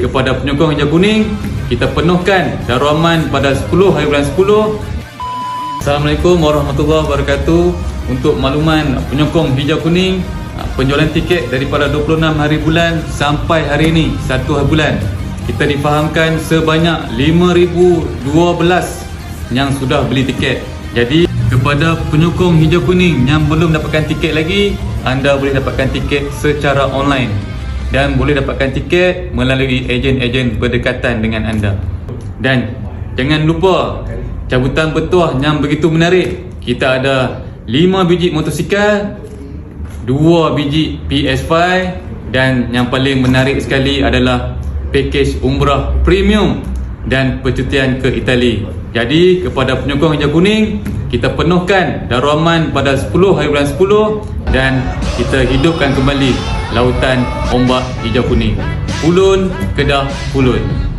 Kepada penyokong hijau kuning, kita penuhkan daruaman pada 10 hari bulan 10. Assalamualaikum warahmatullahi wabarakatuh. Untuk makluman penyokong hijau kuning, penjualan tiket daripada 26 hari bulan sampai hari ini 1 hari bulan kita difahamkan sebanyak 5012 yang sudah beli tiket. Jadi kepada penyokong hijau kuning yang belum dapatkan tiket lagi, anda boleh dapatkan tiket secara online dan boleh dapatkan tiket melalui ejen-ejen berdekatan dengan anda. Dan jangan lupa cabutan bertuah yang begitu menarik. Kita ada 5 biji motosikal, 2 biji PS5 dan yang paling menarik sekali adalah pakej umrah premium dan percutian ke Itali. Jadi kepada penyokong hijau kuning, kita penuhkan daruaman pada 10 hari bulan 10 dan kita hidupkan kembali lautan ombak hijau kuning. Ulun, Kedah, Ulun.